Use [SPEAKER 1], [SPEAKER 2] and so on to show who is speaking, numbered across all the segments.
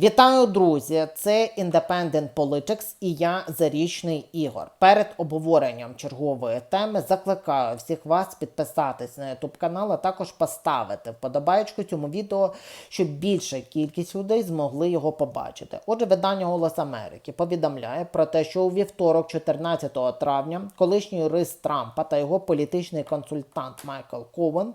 [SPEAKER 1] Вітаю, друзі! Це Independent Politics і я Зарічний Ігор. Перед обговоренням чергової теми закликаю всіх вас підписатись на YouTube канал, а також поставити вподобайку цьому відео, щоб більша кількість людей змогли його побачити. Отже, видання Голос Америки повідомляє про те, що у вівторок, 14 травня, колишній юрист Трампа та його політичний консультант Майкл Ковен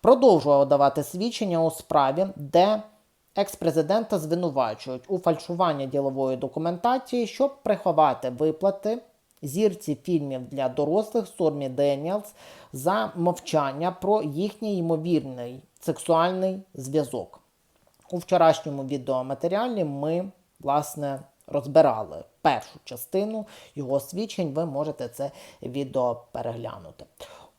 [SPEAKER 1] продовжував давати свідчення у справі, де Екс-президента звинувачують у фальшуванні ділової документації, щоб приховати виплати зірці фільмів для дорослих Сормі Деніелс за мовчання про їхній ймовірний сексуальний зв'язок. У вчорашньому відеоматеріалі ми, власне, розбирали першу частину його свідчень. Ви можете це відео переглянути.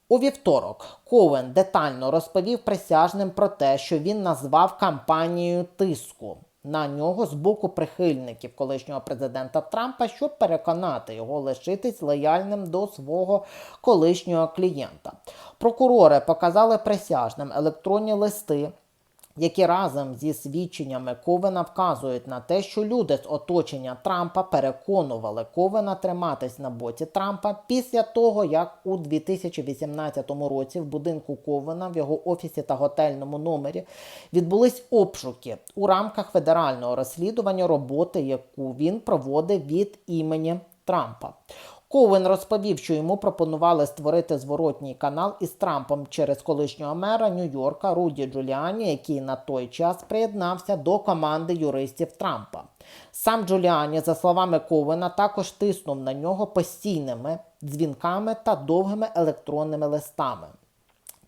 [SPEAKER 1] У вівторок Коуен детально розповів присяжним про те, що він назвав кампанією тиску на нього з боку прихильників колишнього президента Трампа, щоб переконати його лишитись лояльним до свого колишнього клієнта. Прокурори показали присяжним електронні листи. Які разом зі свідченнями Ковена вказують на те, що люди з оточення Трампа переконували Ковена триматись на боці Трампа після того, як у 2018 році в будинку Ковена в його офісі та готельному номері відбулись обшуки у рамках федерального розслідування роботи, яку він проводив від імені Трампа. Коуен розповів, що йому пропонували створити зворотній канал із Трампом через колишнього мера Нью-Йорка Руді Джуліані, який на той час приєднався до команди юристів Трампа. Сам Джуліані, за словами Ковена, також тиснув на нього постійними дзвінками та довгими електронними листами.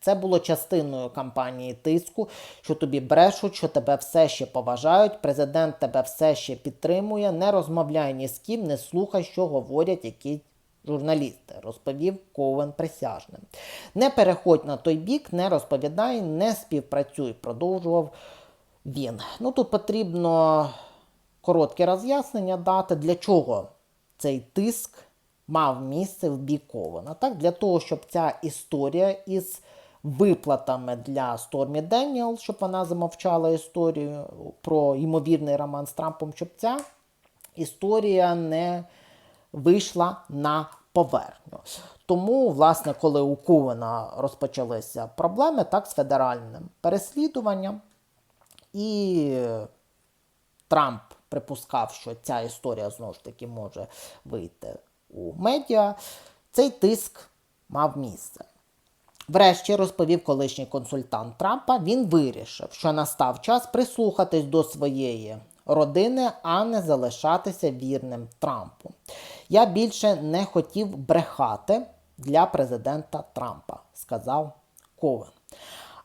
[SPEAKER 1] Це було частиною кампанії тиску, що тобі брешуть, що тебе все ще поважають, президент тебе все ще підтримує, не розмовляй ні з ким, не слухай, що говорять якісь журналісти, розповів Ковен присяжним. Не переходь на той бік, не розповідай, не співпрацюй, продовжував він. Ну тут потрібно коротке роз'яснення дати, для чого цей тиск мав місце в бік Ковена. Так, для того, щоб ця історія із виплатами для Стормі Деніел, щоб вона замовчала історію про ймовірний роман з Трампом, щоб ця історія не вийшла на поверхню. Тому, власне, коли у Ковена розпочалися проблеми так, з федеральним переслідуванням, і Трамп припускав, що ця історія знову ж таки може вийти у медіа, цей тиск мав місце. Врешті розповів колишній консультант Трампа, він вирішив, що настав час прислухатись до своєї родини, а не залишатися вірним Трампу. Я більше не хотів брехати для президента Трампа, сказав Ковен.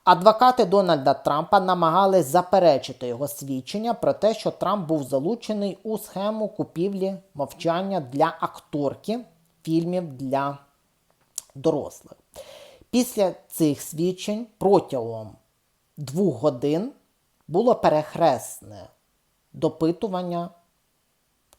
[SPEAKER 1] Адвокати Дональда Трампа намагались заперечити його свідчення про те, що Трамп був залучений у схему купівлі мовчання для акторки фільмів для дорослих. Після цих свідчень протягом двох годин було перехресне допитування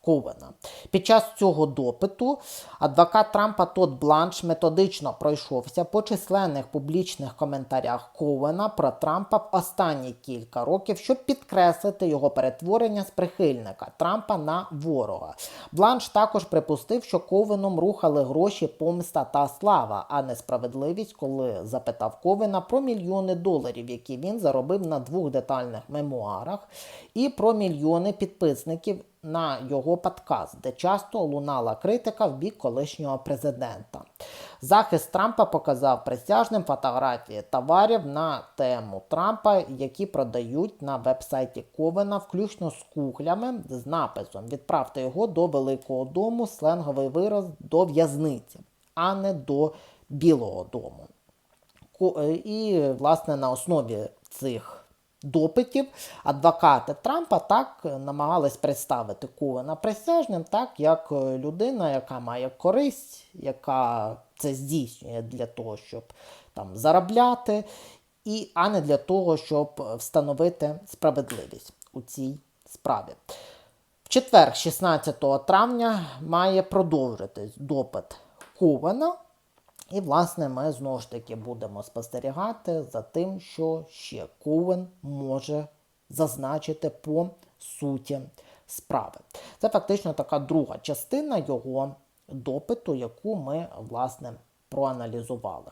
[SPEAKER 1] Ковена. Під час цього допиту адвокат Трампа Тодд Бланш методично пройшовся по численних публічних коментарях Ковена про Трампа в останні кілька років, щоб підкреслити його перетворення з прихильника Трампа на ворога. Бланш також припустив, що Ковеном рухали гроші помста та слава, а не справедливість, коли запитав Ковена про мільйони доларів, які він заробив на двох детальних мемуарах, і про мільйони підписників на його подкаст, де часто лунала критика в бік колишнього президента. Захист Трампа показав присяжним фотографії товарів на тему Трампа, які продають на вебсайті Ковена, включно з кухлями з написом Відправте його до Великого дому, сленговий вираз до в'язниці, а не до Білого дому. І, власне, на основі цих допитів адвокати Трампа так намагались представити Ковена присяжним, так як людина, яка має користь, яка це здійснює для того, щоб там заробляти, і, а не для того, щоб встановити справедливість у цій справі. В четвер, 16 травня, має продовжитись допит Ковена. І, власне, ми знову ж таки будемо спостерігати за тим, що ще Ковен може зазначити по суті справи. Це фактично така друга частина його допиту, яку ми власне проаналізували.